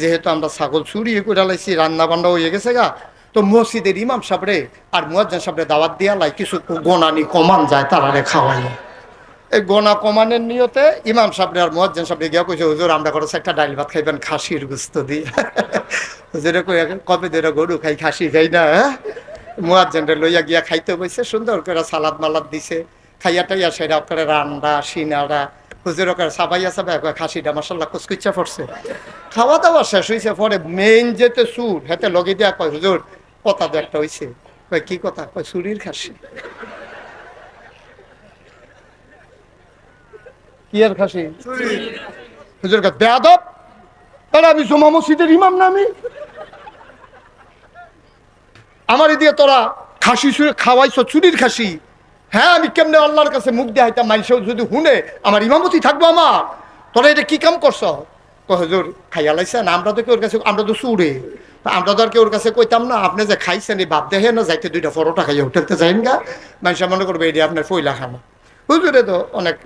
যেহেতু আমরা ছাগল চুরি করে রান্না বান্না হয়ে গেছে গা। তো মসজিদের ইমাম সাবরে আর মুয়াজ্জান সাবরে দাওয়াত দিয়া লাই কিছু গোনানি কমান যায় তারারে খাওয়াই এই গোনা কমানের নিয়তে ইমাম সাবরে আর মুয়াজ্জান সাবরে গিয়া কইছে, হুজুর, আমরা করে একটা ডাইল ভাত খাইবেন, খাসির গুস্ত দিয়ে। হুজুরে কই কবে ধরে গরু খাই, খাসি খাই না হ্যাঁ? মুয়াজ্জানরে লইয়া গিয়া খাইতে বইছে, সুন্দর করে সালাদ মালাদ দিছে। খাইয়া টাইয়া সেরা করে রান্না সিনারা হুজুর খাসিটা কুচকুচ্চা পড়ছে। খাওয়া দাওয়া শেষ হয়েছে পরে মেইন যেতে সুর হেতে লগে দিয়া কয়, হুজুর, কথা তো একটা হয়েছে কয়, কি কথা? কয় খাসি। খাসি? হুজুর কাছে বেয়াদব? তাহলে আমি জমা মসজিদের ইমাম না আমি? আমার এদিকে তোরা খাসি খাওয়াইছ, চুরির খাসি। হ্যাঁ আমি কেমনে আল্লাহর কাছে মুখ দিয়ে হাইতাম মাইসেও যদি শুনে, আমার ইমামতি থাকব আমার। তোরা এটা কি কাম করছ? হুজুর, খাইয়া লাইছেন আমরা তো কেউ কাছে, আমরা তো চুরে তা আমরা তো আর কেউ কাছে কইতাম না, আপনি যে খাইছেন এই ভাব দেখে না যাইতে দুইটা পরোটা খাইয়া হোটেলতে যাইন গা? মানুষ মনে করবে এটি আপনার ফইলা খানা। হুজুরে তো অনেক